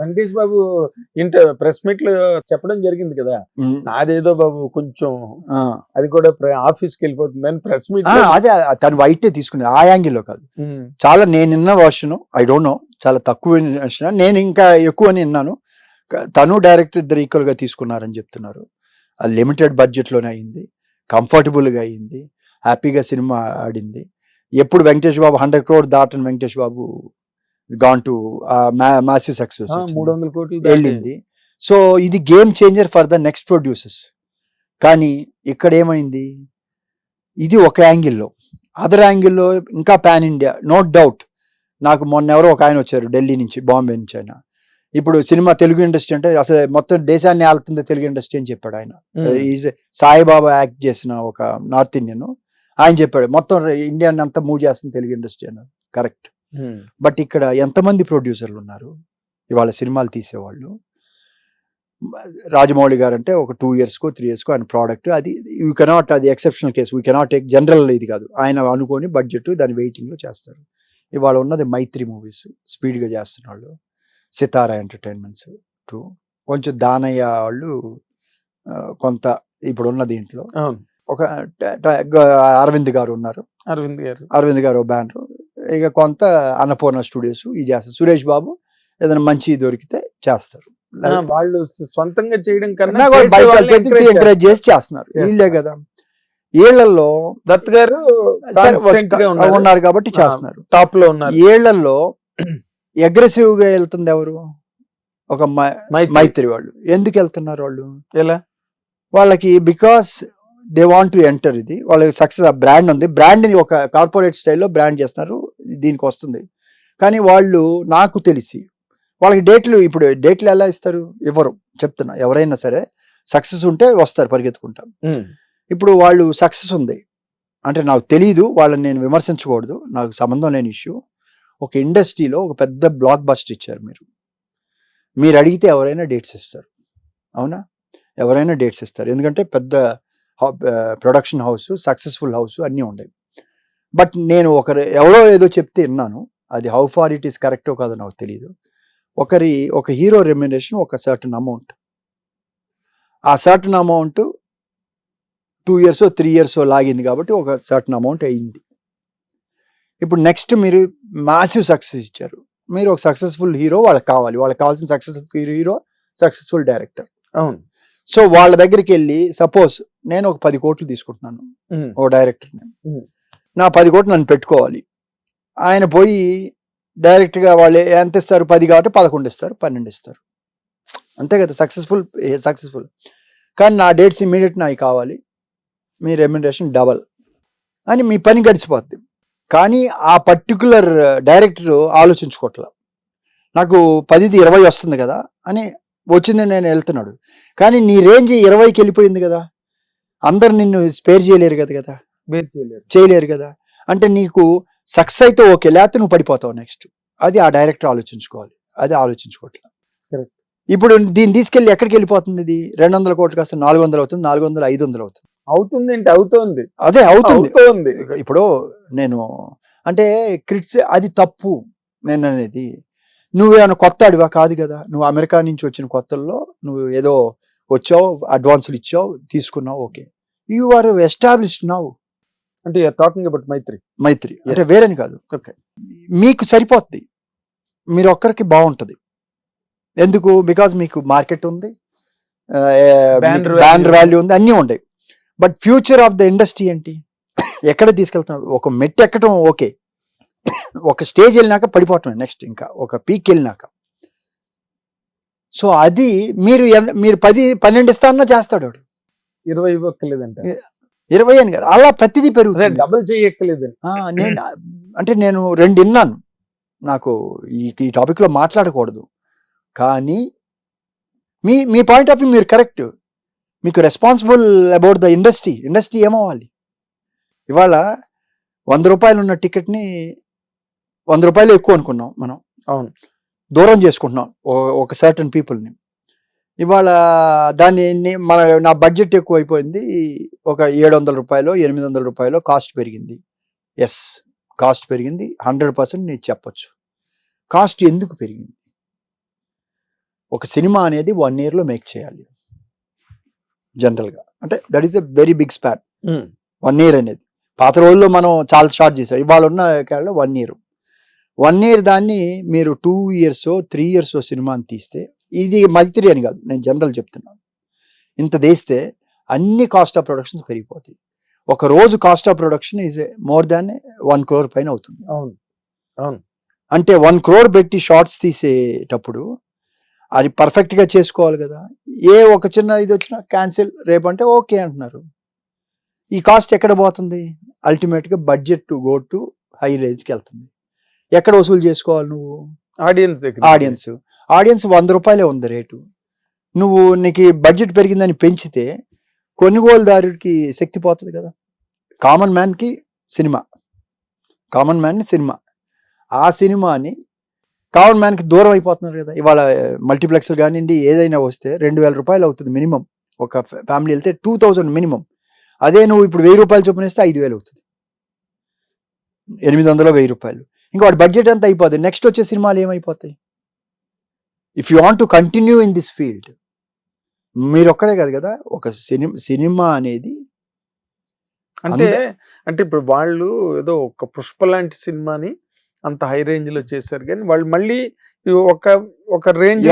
వెంకటేష్ బాబు ఇంట ప్రెస్ మీట్లో చెప్పడం జరిగింది కదా. నాదేదో బాబు కొంచెం. అది కూడా ఆఫీస్కి వెళ్ళిపోతుంది అని ప్రెస్ మీట్ అదే తను వైటే తీసుకునేది ఆ యాంగిల్లో కాదు. చాలా నేను విన్న వర్షన్ ఐ డోంట్ నో చాలా తక్కువ version. నేను ఇంకా ఎక్కువ అని విన్నాను తను డైరెక్టర్ ఇద్దరు ఈక్వల్గా తీసుకున్నారని చెప్తున్నారు. అది లిమిటెడ్ బడ్జెట్లోనే అయింది. కంఫర్టబుల్గా అయింది. హ్యాపీగా సినిమా ఆడింది. ఎప్పుడు Venkatesh Babu hundred crore దాటని Venkatesh Babu gone to massive success మూడు వందల కోట్లు. వెళ్ళింది. సో ఇది game changer for the next producers కానీ ఇక్కడ ఏమైంది? ఇది ఒక యాంగిల్లో అదర్ యాంగిల్లో ఇంకా పాన్ ఇండియా నో డౌట్ నాకు మొన్న ఎవరో ఒక ఆయన వచ్చారు ఢిల్లీ నుంచి బాంబే నుంచి ఆయన. ఇప్పుడు సినిమా తెలుగు ఇండస్ట్రీ అంటే అసలు మొత్తం దేశాన్ని ఆలుతుంది తెలుగు ఇండస్ట్రీ అని చెప్పాడు ఆయన. ఈజ్ సాయిబాబా యాక్ట్ చేసిన ఒక నార్త్ ఇండియన్ ఆయన చెప్పాడు మొత్తం ఇండియన్ అంతా మూవ్ చేస్తుంది తెలుగు ఇండస్ట్రీ అన్నారు కరెక్ట్. బట్ ఇక్కడ ఎంతమంది ప్రొడ్యూసర్లు ఉన్నారు ఇవాళ సినిమాలు తీసేవాళ్ళు. రాజమౌళి గారు అంటే ఒక టూ ఇయర్స్కో త్రీ ఇయర్స్కో ఆయన ప్రోడక్ట్. అది యూ కెనాట్ అది exceptional case. We cannot take general ఇది కాదు. ఆయన అనుకొని బడ్జెట్ దాని వెయిటింగ్లో చేస్తారు. ఇవాళ ఉన్నది మైత్రి మూవీస్ స్పీడ్గా చేస్తున్న వాళ్ళు సితారా ఎంటర్టైన్మెంట్స్ టూ. కొంచెం దానయ్య వాళ్ళు కొంత ఇప్పుడున్న దీంట్లో. ఒక అరవింద్ గారు ఉన్నారు. అరవింద్ గారు. అరవింద్ గారు బ్యానర్. ఇక కొంత అన్నపూర్ణ స్టూడియోస్ ఇది చేస్తారు సురేష్ బాబు ఏదైనా మంచి దొరికితే చేస్తారు. వాళ్ళు సొంతంగా చేయడం కన్నా ఎంకరేజ్ చేసి చేస్తున్నారు. వీళ్ళే కదా. వీళ్ళల్లో దత్ గారు ఉన్నారు. కాబట్టి చేస్తున్నారు. టాప్లో ఉన్నారు. వీళ్ళల్లో అగ్రెసివ్గా వెళ్తుంది ఎవరు? ఒక. మైత్రి. వాళ్ళు. ఎందుకు వెళ్తున్నారు వాళ్ళు? ఎలా? వాళ్ళకి because they want to enter ఇది. వాళ్ళకి సక్సెస్ ఆ బ్రాండ్ ఉంది. బ్రాండ్ని ఒక కార్పొరేట్ స్టైల్లో బ్రాండ్ చేస్తున్నారు. దీనికి వస్తుంది. కానీ వాళ్ళు నాకు తెలిసి వాళ్ళకి డేట్లు ఇప్పుడు డేట్లు ఎలా ఇస్తారు? ఇవ్వరు చెప్తున్నా. ఎవరైనా సరే సక్సెస్ ఉంటే వస్తారు పరిగెత్తుకుంటాం. ఇప్పుడు వాళ్ళు సక్సెస్ ఉంది. అంటే నాకు తెలియదు వాళ్ళని నేను విమర్శించకూడదు. నాకు సంబంధం లేని ఇష్యూ. ఒక ఇండస్ట్రీలో ఒక పెద్ద బ్లాక్ బస్ట్ ఇచ్చారు మీరు. మీరు అడిగితే ఎవరైనా డేట్స్ ఇస్తారు. అవునా? ఎవరైనా డేట్స్ ఇస్తారు. ఎందుకంటే పెద్ద ప్రొడక్షన్ హౌస్ సక్సెస్ఫుల్ హౌస్ అన్నీ ఉన్నాయి బట్ నేను ఒకరు ఎవరో ఏదో చెప్తే విన్నాను. అది హౌ ఫార్ ఇట్ ఈస్ కరెక్టో కాదో నాకు తెలియదు ఒకరి ఒక హీరో రెమ్యునరేషన్ ఒక సర్టన్ అమౌంట్ ఆ certain amount two years three years లాగింది కాబట్టి ఒక సర్టన్ అమౌంట్ అయింది. ఇప్పుడు నెక్స్ట్ మీరు మాసివ్ సక్సెస్ ఇచ్చారు. మీరు ఒక సక్సెస్ఫుల్ హీరో వాళ్ళకి కావాలి. వాళ్ళకి కావాల్సిన సక్సెస్ఫుల్ హీరో సక్సెస్ఫుల్ డైరెక్టర్ అవును. సో వాళ్ళ దగ్గరికి వెళ్ళి సపోజ్ నేను ఒక పది కోట్లు తీసుకుంటున్నాను. ఓ డైరెక్టర్. నా. పది కోట్లు నన్ను పెట్టుకోవాలి. ఆయన పోయి డైరెక్ట్గా వాళ్ళు ఎంత ఇస్తారు? పది కాబట్టి పదకొండు ఇస్తారు పన్నెండు ఇస్తారు. అంతే కదా సక్సెస్ఫుల్ సక్సెస్ఫుల్. కానీ నా డేట్స్ ఇమీడియట్ నాకు కావాలి. మీ రెమ్యునరేషన్ డబల్ అని మీ పని గడిచిపోద్ది. కానీ ఆ పర్టికులర్ డైరెక్టర్ ఆలోచించుకోవట్ల నాకు పదిది ఇరవై వస్తుంది కదా అని వచ్చింది నేను వెళ్తున్నాడు. కానీ నీ రేంజ్ ఇరవైకి వెళ్ళిపోయింది కదా. అందరు నిన్ను స్పేర్ చేయలేరు కదా కదా? చేయలేరు. కదా? అంటే నీకు సక్సెస్ అయితే ఓకే లేకపోతే నువ్వు పడిపోతావు నెక్స్ట్ అది ఆ డైరెక్టర్ ఆలోచించుకోవాలి. అది ఆలోచించుకోవట్లేదు Correct. ఇప్పుడు దీన్ని తీసుకెళ్ళి ఎక్కడికి వెళ్ళిపోతుంది ఇది? రెండు వందల కోట్లు కాస్త నాలుగు వందలు అవుతుంది నాలుగు వందలు ఐదు వందలు అవుతుంది. అవుతుంది అంటే అవుతోంది. అదే అవుతుంది. అవుతోంది. ఇప్పుడు నేను అంటే క్రిట్స్ అది తప్పు నేను అనేది. నువ్వేమైనా కొత్త అడివా? కాదు కదా. నువ్వు అమెరికా నుంచి వచ్చిన కొత్తల్లో నువ్వు ఏదో వచ్చావు అడ్వాన్సులు ఇచ్చావు తీసుకున్నావు okay you are established now అంటే టాకింగ్ అబౌట్ మైత్రి మైత్రి అంటే. వేరేని కాదు. Okay. మీకు సరిపోద్ది. మీరు ఒక్కరికి బాగుంటది. ఎందుకు? బికాజ్ మీకు మార్కెట్ ఉంది బ్యాండ్. వాల్యూ ఉంది. అన్నీ ఉంటాయి but future of the industry ఏంటి? ఎక్కడ తీసుకెళ్తున్నారు ఒక మెట్టు ఎక్కడం ఓకే ఒక స్టేజ్ వెళ్ళినాక పడిపోవటం నెక్స్ట్ ఇంకా. ఒక పీక్ వెళ్ళినాక. సో అది మీరు మీరు పది పన్నెండు ఇస్తానన్నా చేస్తాడు వాడు. ఇరవై ఇవ్వక్కలేదంట ఇరవై అని కదా అలా ప్రతిదీ పెరుగుతుంది. డబుల్ చేయక్కలేదని ఆ, నేను అంటే నేను రెండు విన్నాను. నాకు ఈ ఈ టాపిక్లో మాట్లాడకూడదు. కానీ మీ మీ పాయింట్ ఆఫ్ వ్యూ మీరు కరెక్ట్ మీకు responsible about the industry industry ఏమవ్వాలి? ఇవాళ వంద రూపాయలు ఉన్న టికెట్ని వంద రూపాయలు ఎక్కువ అనుకున్నాం మనం. అవును. దూరం చేసుకుంటున్నాం. ఒక సర్టన్ పీపుల్ని ఇవాళ దాన్ని మన నా బడ్జెట్ ఎక్కువ అయిపోయింది ఒక ఏడు వందల రూపాయలు ఎనిమిది వందల రూపాయలు కాస్ట్ పెరిగింది. ఎస్ కాస్ట్ పెరిగింది. హండ్రెడ్ పర్సెంట్ నేను చెప్పొచ్చు. కాస్ట్ ఎందుకు పెరిగింది? ఒక సినిమా అనేది వన్ ఇయర్లో మేక్ చేయాలి. జనరల్గా అంటే that is a very big span one year అనేది. పాత రోజుల్లో మనం చాలా స్టార్ట్ చేసాం ఇవాళ ఉన్న వన్ ఇయర్ వన్ ఇయర్ దాన్ని మీరు టూ ఇయర్స్ త్రీ ఇయర్స్ సినిమాని తీస్తే ఇది మైత్రి అని కాదు నేను జనరల్ చెప్తున్నాను. ఇంత తీస్తే అన్ని కాస్ట్ ఆఫ్ ప్రొడక్షన్స్ పెరిగిపోతాయి. ఒక రోజు cost of production is more than one crore పైన అవుతుంది. అవును. అంటే వన్ క్రోర్ పెట్టి షార్ట్స్ తీసేటప్పుడు అది perfect గా చేసుకోవాలి కదా. ఏ ఒక చిన్న ఇది వచ్చినా క్యాన్సిల్ రేపు అంటే ఓకే అంటున్నారు. ఈ కాస్ట్ ఎక్కడ పోతుంది? అల్టిమేట్గా budget to go to high రేంజ్కి వెళ్తుంది. ఎక్కడ వసూలు చేసుకోవాలి నువ్వు? ఆడియన్స్ ఆడియన్స్ ఆడియన్స్ వంద రూపాయలే ఉంది రేటు. నువ్వు నీకు బడ్జెట్ పెరిగిందని పెంచితే కొనుగోలుదారుడికి శక్తి పోతుంది కదా. కామన్ మ్యాన్కి సినిమా. Common man cinema. ఆ సినిమాని కామన్ మ్యాన్కి దూరం అయిపోతున్నారు కదా. ఇవాళ మల్టీప్లెక్స్ కానివ్వండి ఏదైనా వస్తే రెండు వేల రూపాయలు అవుతుంది మినిమం. ఒక ఫ్యామిలీ వెళ్తే టూ థౌజండ్ మినిమం. అదే నువ్వు ఇప్పుడు వెయ్యి రూపాయలు చొప్పున ఇస్తే ఐదు వేలు అవుతుంది. ఎనిమిది వందలు వెయ్యి రూపాయలు. ఇంకా వాడి బడ్జెట్ ఎంత అయిపోతుంది నెక్స్ట్ వచ్చే సినిమాలు ఏమైపోతాయి? If you want to continue in this field మీరు ఒక్కడే కాదు కదా? ఒక సినిమా సినిమా అనేది అంటే అంటే ఇప్పుడు వాళ్ళు ఏదో ఒక పుష్ప లాంటి సినిమాని అంత హై రేంజ్లో చేశారు కానీ వాళ్ళు మళ్ళీ ఒక ఒక రేంజ్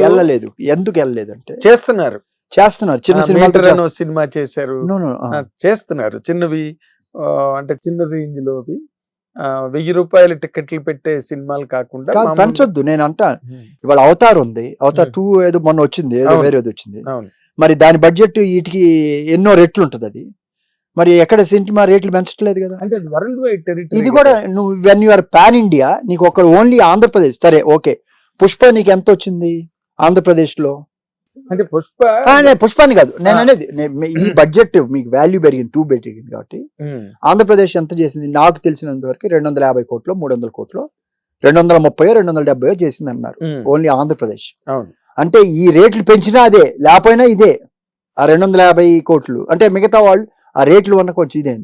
వెళ్ళలేదు ఎందుకు వెళ్ళలేదు అంటే? చేస్తున్నారు. చేస్తున్నారు. చిన్న చేస్తున్నారు. సినిమా చేశారు. చేస్తున్నారు. చిన్నవి అంటే చిన్న రేంజ్ లోవి. వెయ్యి రూపాయల టికెట్లు పెట్టే సినిమాలు కాకుండా పెంచొద్దు నేను అంటా. ఇవాళ అవతార్ ఉంది. అవతార్. టూ ఏదో మొన్న వచ్చింది ఏదో. వేరేది వచ్చింది. మరి దాని బడ్జెట్ వీటికి ఎన్నో రెట్లు ఉంటుంది అది. మరి ఎక్కడ సినిమా రేట్లు పెంచట్లేదు కదా. అంటే వరల్డ్ వైడ్ టెరిటరీ ఇది కూడా నువ్వు వెన్ యూఆర్ పాన్ ఇండియా నీకు ఒక ఓన్లీ ఆంధ్రప్రదేశ్ సరే ఓకే పుష్ప నీకు ఎంత వచ్చింది ఆంధ్రప్రదేశ్లో అంటే పుష్ప పుష్పాన్ని కాదు. నేను. అనేది ఈ బడ్జెట్ మీకు వాల్యూ పెరిగింది టూ పెరిగింది కాబట్టి. ఆంధ్రప్రదేశ్ ఎంత చేసింది? నాకు తెలిసినంత వరకు రెండు వందల యాభై కోట్లు మూడు వందల కోట్లు రెండు వందల ముప్పై రెండు వందల డెబ్బై చేసింది అన్నారు. ఓన్లీ ఆంధ్రప్రదేశ్. అంటే ఈ రేట్లు పెంచినా అదే లేకపోయినా ఇదే. ఆ రెండు వందల యాభై కోట్లు. అంటే మిగతా వాళ్ళు ఆ రేట్లు ఉన్న కొంచెం ఇదే.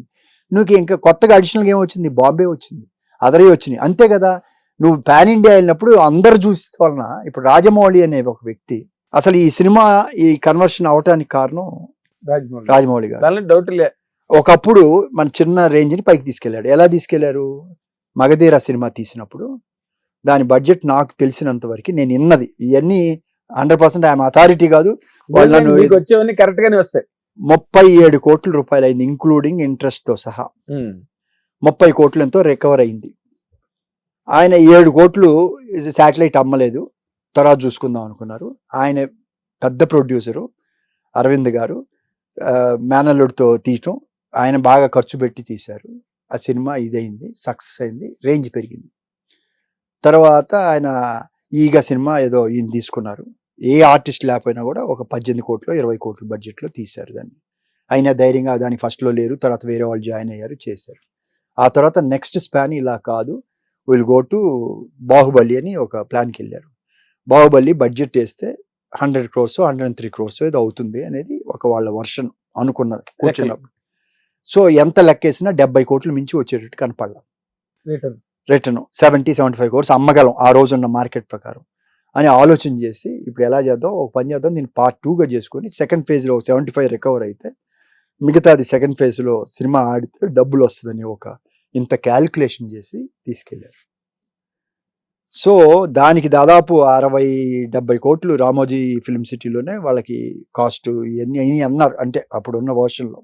నువ్వు ఇంకా కొత్తగా అడిషనల్గా ఏం వచ్చింది బాంబే వచ్చింది. అదరే వచ్చినాయి. అంతే కదా. నువ్వు పాన్ ఇండియా వెళ్ళినప్పుడు అందరు చూసి వలన ఇప్పుడు రాజమౌళి అనే ఒక వ్యక్తి అసలు ఈ సినిమా ఈ కన్వర్షన్ అవటానికి కారణం రాజమౌళి. రాజమౌళి గారు. దానిలో డౌట్ లే. ఒకప్పుడు మన చిన్న రేంజ్ని పైకి తీసుకెళ్ళాడు ఎలా తీసుకెళ్ళారు మగధీర సినిమా తీసినప్పుడు. దాని బడ్జెట్ నాకు తెలిసినంత వరకు నేను విన్నది. ఇవన్నీ హండ్రెడ్ పర్సెంట్ ఐఎమ్ అథారిటీ కాదు. వాళ్ళు నన్ను- వచ్చేవన్నీ కరెక్ట్ గానే వస్తాయి. ముప్పై ఏడు కోట్ల రూపాయలు అయింది ఇంక్లూడింగ్ ఇంట్రెస్ట్తో సహా. ముప్పై కోట్లు ఎంతో రికవర్ అయింది. ఆయన ఏడు కోట్లు శాటిలైట్ అమ్మలేదు. తర్వాత చూసుకుందాం అనుకున్నారు. ఆయన పెద్ద ప్రొడ్యూసరు అరవింద్ గారు మేనల్లుడితో తీయటం ఆయన బాగా ఖర్చు పెట్టి తీశారు. ఆ సినిమా ఇదైంది సక్సెస్ అయింది రేంజ్ పెరిగింది. తర్వాత ఆయన ఈగ సినిమా ఏదో ఈయన తీసుకున్నారు. ఏ ఆర్టిస్ట్ లేకపోయినా కూడా ఒక పద్దెనిమిది కోట్లు ఇరవై కోట్ల బడ్జెట్లో తీశారు దాన్ని. అయినా ధైర్యంగా దాని ఫస్ట్లో లేరు తర్వాత వేరే వాళ్ళు జాయిన్ అయ్యారు చేశారు. ఆ తర్వాత నెక్స్ట్ స్పాన్ ఇలా కాదు. విల్ గో టు బాహుబలి అని ఒక ప్లాన్కి వెళ్ళారు. బాహుబలి బడ్జెట్ వేస్తే hundred crores hundred and three crores ఏదో అవుతుంది అనేది ఒక వాళ్ళ వర్షన్ అనుకున్నది కూర్చున్నప్పుడు. సో ఎంత లెక్కేసినా డెబ్బై కోట్లు మించి వచ్చేటట్టు కనపడలా. Return. Return seventy seventy five crores అమ్మగలం ఆ రోజున్న మార్కెట్ ప్రకారం అని ఆలోచన చేసి ఇప్పుడు ఎలా చేద్దాం ఒక పని చేద్దాం నేను పార్ట్ టూగా చేసుకొని సెకండ్ ఫేజ్లో సెవెంటీ ఫైవ్ రికవర్ అయితే మిగతాది సెకండ్ ఫేజ్లో సినిమా ఆడితే డబ్బులు వస్తుందని ఒక ఇంత క్యాల్కులేషన్ చేసి తీసుకెళ్ళారు. సో దానికి దాదాపు అరవై డెబ్బై కోట్లు రామోజీ ఫిల్మ్ సిటీలోనే వాళ్ళకి కాస్ట్ ఇవన్నీ అన్నీ అన్నారు. అంటే అప్పుడున్న వర్షన్లో.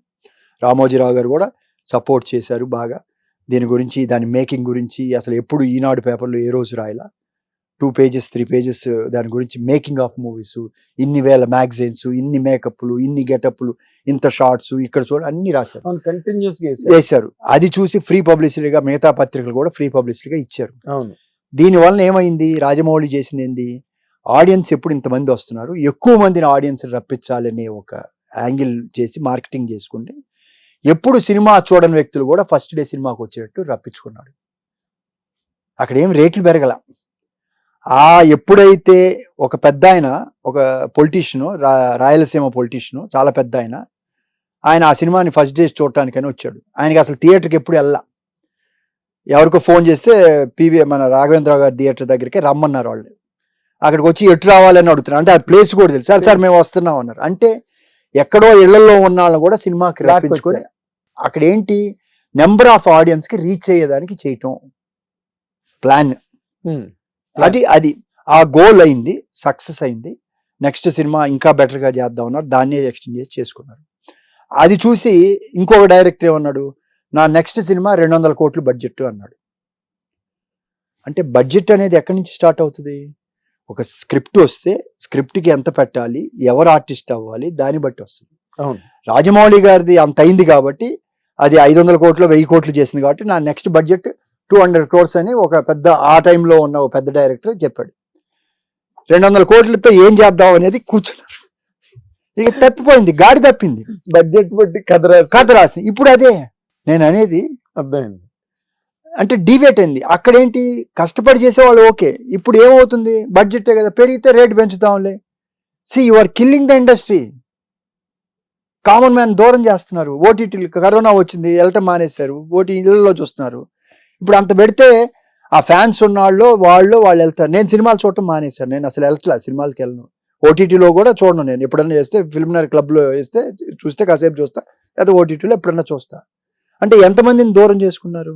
రామోజీరావు గారు కూడా సపోర్ట్ చేశారు బాగా. దీని గురించి దాని మేకింగ్ గురించి అసలు ఎప్పుడు ఈనాడు పేపర్లో ఏ రోజు రాయలా? టూ పేజెస్ త్రీ పేజెస్ దాని గురించి మేకింగ్ ఆఫ్ మూవీస్ ఇన్ని వేల మ్యాగజైన్స్ ఇన్ని మేకప్లు ఇన్ని గెటప్లు ఇంత షార్ట్స్ ఇక్కడ చూడ అన్ని రాశారు. కంటిన్యూస్. వేశారు. అది చూసి ఫ్రీ పబ్లిసిటీగా మిగతా పత్రికలు కూడా ఫ్రీ పబ్లిసిటీగా ఇచ్చారు. అవును. దీనివలన ఏమైంది? రాజమౌళి చేసింది ఏంది? ఆడియన్స్ ఎప్పుడు ఇంతమంది వస్తున్నారు? ఎక్కువ మందిని ఆడియన్స్ రప్పించాలనే ఒక యాంగిల్ చేసి మార్కెటింగ్ చేసుకుంటే ఎప్పుడు సినిమా చూడని వ్యక్తులు కూడా ఫస్ట్ డే సినిమాకి వచ్చేటట్టు రప్పించుకున్నాడు. అక్కడ ఏం రేట్లు పెరగల. ఆ ఎప్పుడైతే ఒక పెద్ద ఆయన ఒక పొలిటీషియను రా రాయలసీమ పొలిటీషియను చాలా పెద్ద ఆయన ఆయన ఆ సినిమాని ఫస్ట్ డే చూడటానికని వచ్చాడు. ఆయనకి అసలు థియేటర్కి ఎప్పుడు వెళ్ళా ఎవరికో ఫోన్ చేస్తే పీవీ మన రాఘవేంద్ర గారి థియేటర్ దగ్గరికి రమ్మన్నారు వాళ్ళు. అక్కడికి వచ్చి ఎటు రావాలని అడుగుతున్నారు. అంటే ఆ ప్లేస్ కూడా తెలుసు. సార్ సార్ మేము వస్తున్నాం అన్నారు. అంటే ఎక్కడో ఇళ్ళలో ఉన్న వాళ్ళని కూడా సినిమాకి రప్పించుకొని అక్కడ ఏంటి నెంబర్ ఆఫ్ ఆడియన్స్కి రీచ్ అయ్యేదానికి చేయటం. ప్లాన్. అది అది. ఆ గోల్ అయింది. సక్సెస్ అయింది. నెక్స్ట్ సినిమా ఇంకా better గా చేద్దాం అన్నారు. దాన్ని ఎక్స్టెండ్ చేసి చేసుకున్నారు. అది చూసి ఇంకొక డైరెక్టర్ ఏమన్నాడు? నా నెక్స్ట్ సినిమా రెండు వందల కోట్లు బడ్జెట్ అన్నాడు. అంటే బడ్జెట్ అనేది ఎక్కడి నుంచి స్టార్ట్ అవుతుంది? ఒక స్క్రిప్ట్ వస్తే స్క్రిప్ట్కి ఎంత పెట్టాలి? ఎవరు ఆర్టిస్ట్ అవ్వాలి? దాన్ని బట్టి వస్తుంది. అవును. రాజమౌళి గారిది అంత అయింది కాబట్టి అది ఐదు వందల కోట్లు వెయ్యి కోట్లు చేసింది కాబట్టి నా next budget two hundred crores అని ఒక పెద్ద ఆ టైంలో ఉన్న ఒక పెద్ద డైరెక్టర్ చెప్పాడు. రెండు వందల కోట్లతో ఏం చేద్దాం అనేది కూర్చున్నారు. ఇక తప్పిపోయింది గాడి తప్పింది. బడ్జెట్ బట్టి కథ రాసి. కథ రాసి. ఇప్పుడు అదే. నేను అనేది అర్థమైంది. అంటే డివేట్ అయింది. అక్కడేంటి? కష్టపడి చేసేవాళ్ళు ఓకే. ఇప్పుడు ఏమవుతుంది? బడ్జెటే కదా. పెరిగితే rate పెంచుతాంలే. See you are killing the industry common man దూరం చేస్తున్నారు. ఓటీటీలు కరోనా వచ్చింది వెళ్ళటం మానేశారు. ఓటీ చూస్తున్నారు. ఇప్పుడు అంత పెడితే ఆ ఫ్యాన్స్ ఉన్న వాళ్ళు వాళ్ళు వాళ్ళు వెళ్తారు. నేను సినిమాలు చూడటం మానేశాను. నేను అసలు వెళ్ళట్లా సినిమాలకి వెళ్ళను. ఓటీటీలో కూడా చూడను నేను. ఎప్పుడన్నా చేస్తే ఫిల్మ్నర్ క్లబ్లో వేస్తే చూస్తే కాసేపు చూస్తా. లేదా ఓటీటీలో ఎప్పుడన్నా చూస్తా. అంటే ఎంతమందిని దూరం చేసుకున్నారు?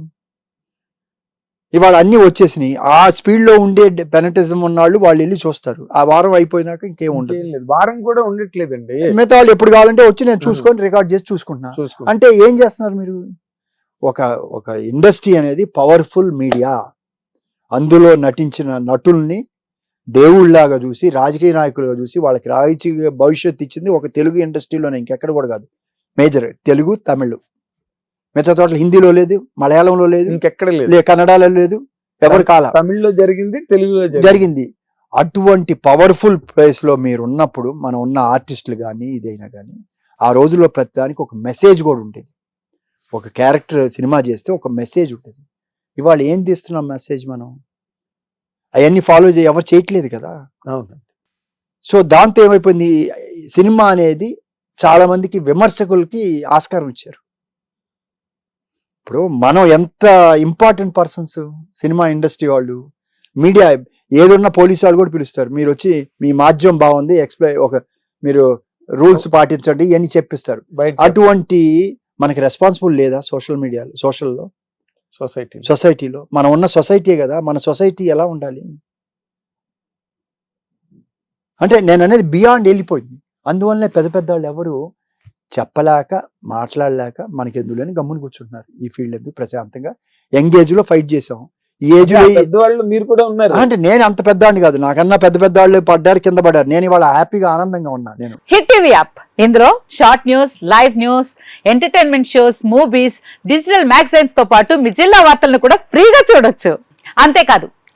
ఇవాళ అన్ని వచ్చేసినాయి. ఆ స్పీడ్లో ఉండే పెనటిజం ఉన్న వాళ్ళు వాళ్ళు వెళ్ళి చూస్తారు. ఆ వారం అయిపోయినాక ఇంకేం ఉండదు. వారం కూడా ఉండట్లేదండి. మిగతా వాళ్ళు ఎప్పుడు కావాలంటే వచ్చి నేను చూసుకొని రికార్డ్ చేసి చూసుకుంటున్నా. చూసుకో అంటే ఏం చేస్తున్నారు మీరు? ఒక ఒక ఇండస్ట్రీ అనేది పవర్ఫుల్ మీడియా. అందులో నటించిన నటుల్ని దేవుళ్ళలాగా చూసి రాజకీయ నాయకులుగా చూసి వాళ్ళకి రాజకీయ భవిష్యత్తు ఇచ్చింది ఒక తెలుగు ఇండస్ట్రీలోనే ఇంకెక్కడ కూడా కాదు. మేజర్ తెలుగు తమిళ్. మిగతా చోట్ల హిందీలో లేదు మలయాళంలో లేదు ఇంకెక్కడ లేదు. లే కన్నడలో లేదు ఎవరి కాల. తమిళ్ళో జరిగింది తెలుగులో జరిగింది. అటువంటి పవర్ఫుల్ ప్లేస్లో మీరు ఉన్నప్పుడు మనం ఉన్న ఆర్టిస్టులు కానీ ఇదైనా కానీ ఆ రోజుల్లో ప్రతిదానికి ఒక మెసేజ్ కూడా ఉండేది. ఒక క్యారెక్టర్ సినిమా చేస్తే ఒక మెసేజ్ ఉంటుంది ఇవాళ ఏం తీస్తున్నాం మెసేజ్ మనం? అవన్నీ ఫాలో చేయ ఎవరు చేయట్లేదు కదా. అవును సో దాంతో ఏమైపోయింది? సినిమా అనేది చాలా మందికి విమర్శకులకి ఆస్కారం ఇచ్చారు. ఇప్పుడు మనం ఎంత ఇంపార్టెంట్ పర్సన్స్ సినిమా ఇండస్ట్రీ వాళ్ళు మీడియా ఏదున్నా పోలీసు వాళ్ళు కూడా పిలుస్తారు. మీరు వచ్చి మీ మాధ్యం బాగుంది ఎక్స్ప్లెయిన్ ఒక మీరు రూల్స్ పాటించండి ఇవన్నీ చెప్పిస్తారు. అటువంటి మనకి రెస్పాన్సిబుల్ లేదా సోషల్ మీడియాలో సోషల్లో సొసైటీ సొసైటీలో మనం ఉన్న సొసైటీ కదా మన సొసైటీ ఎలా ఉండాలి? అంటే నేను అనేది బియాండ్ వెళ్ళిపోయింది. అందువల్లనే పెద్ద పెద్ద వాళ్ళు ఎవరు చెప్పలేక మాట్లాడలేక మనకి ఎందులోని గమ్ముని కూర్చుంటున్నారు. ఈ ఫీల్డ్ ఎందుకు? ప్రశాంతంగా యంగ్ ఏజ్లో ఫైట్ చేసాం ఈ ఏజ్లో పెద్దవాళ్ళు మీరు కూడా ఉన్నారు. అంటే నేను అంత పెద్దవాడిని కాదు. నాకన్నా పెద్ద పెద్ద వాళ్ళు పడ్డారు కింద పడ్డారు. నేను ఇవాళ హ్యాపీగా ఆనందంగా ఉన్నా నేను. Hit TV app. ఇందులో short news live news entertainment shows movies digital మ్యాగజైన్స్తో పాటు మీ జిల్లా వార్తలను కూడా ఫ్రీగా చూడొచ్చు. అంతేకాదు